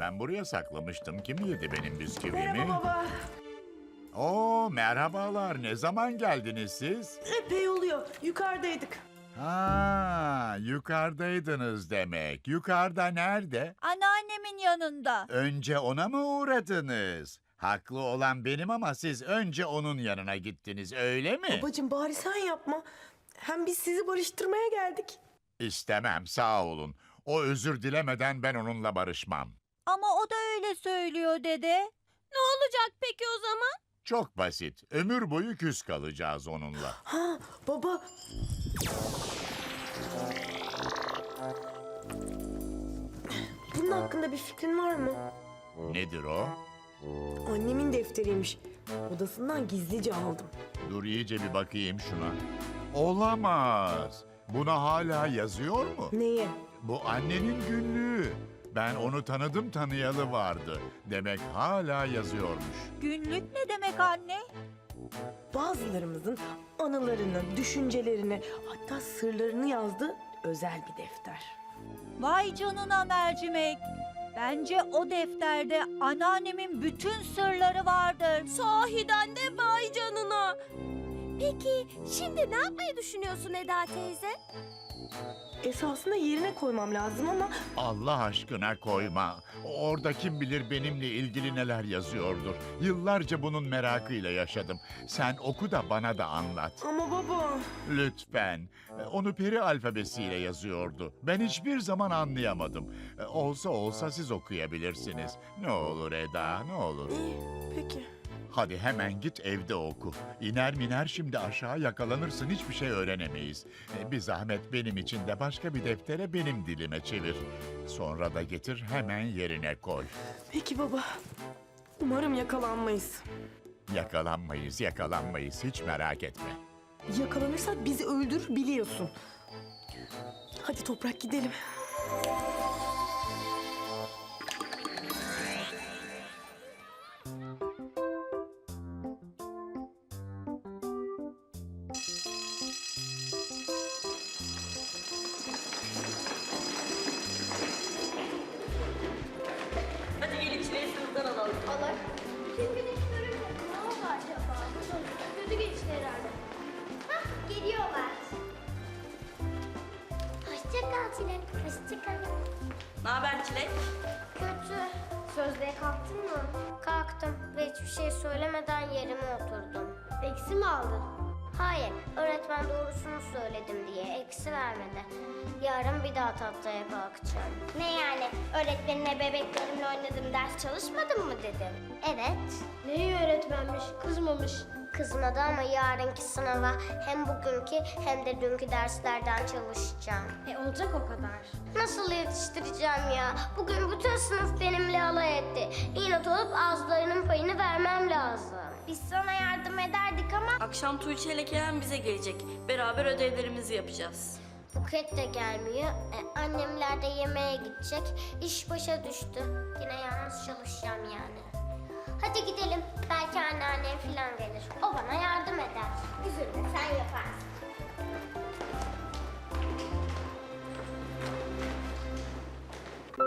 Ben buraya saklamıştım. Kim yedi benim bisküvimi? Merhaba baba. Oo merhabalar. Ne zaman geldiniz siz? Epey oluyor. Yukarıdaydık. Ha, yukarıdaydınız demek. Yukarıda nerede? Anneannemin yanında. Önce ona mı uğradınız? Haklı olan benim ama siz önce onun yanına gittiniz, öyle mi? Babacığım bari sen yapma. Hem biz sizi barıştırmaya geldik. İstemem, sağ olun. O özür dilemeden ben onunla barışmam. Ama o da öyle söylüyor dede. Ne olacak peki o zaman? Çok basit. Ömür boyu küs kalacağız onunla. Ha baba. Bunun hakkında bir fikrin var mı? Nedir o? Annemin defteriymiş. Odasından gizlice aldım. Dur iyice bir bakayım şuna. Olamaz. Buna hala yazıyor mu? Neye? Bu annenin günlüğü. Ben onu tanıdım tanıyalı vardı. Demek hala yazıyormuş. Günlük ne demek anne? Bazılarımızın anılarını, düşüncelerini, hatta sırlarını yazdığı özel bir defter. Vay canına mercimek. Bence o defterde anneannemin bütün sırları vardır. Sahiden de vay canına. Peki şimdi ne yapmayı düşünüyorsun Eda teyze? Esasında yerine koymam lazım ama Allah aşkına koyma. Orada kim bilir benimle ilgili neler yazıyordur. Yıllarca bunun merakıyla yaşadım. Sen oku da bana da anlat. ama baba. Lütfen. Onu peri alfabesiyle yazıyordu. Ben hiçbir zaman anlayamadım. Olsa olsa siz okuyabilirsiniz. Ne olur Eda, ne olur. İyi, peki. Hadi hemen git evde oku. İner miner şimdi aşağı yakalanırsın hiçbir şey öğrenemeyiz. E, Bir zahmet benim için de başka bir deftere benim dilime çevir. Sonra da getir hemen yerine koy. Peki baba. Umarım yakalanmayız. Yakalanmayız, yakalanmayız hiç merak etme. Yakalanırsak bizi öldür biliyorsun. Hadi toprak gidelim. Hoşça kal Çilek. Hoşça kal. Ne haber Çilek? Kötü. Sözlüğe kalktın mı? Kalktım ve hiçbir şey söylemeden yerime oturdum. Eksi mi aldın? Hayır, öğretmen doğrusunu söyledim diye eksi vermedi. Yarın bir daha tahtaya kalkacağım. Ne yani? Öğretmenine bebeklerimle oynadım, ders çalışmadın mı dedim. Evet. Neyi öğretmenmiş? Kızmamış. Kızmadı ama yarınki sınava hem bugünkü hem de dünkü derslerden çalışacağım. E olacak o kadar. Nasıl yetiştireceğim ya? Bugün bütün sınıf benimle alay etti. İnat olup ağızlarının payını vermem lazım. Biz sana yardım ederdik ama Akşam Tuğçe ile Kerem bize gelecek. Beraber ödevlerimizi yapacağız. Buket de gelmiyor. E, annemler de yemeğe gidecek. İş başa düştü. Yine yalnız çalışacağım yani. Hadi gidelim. Belki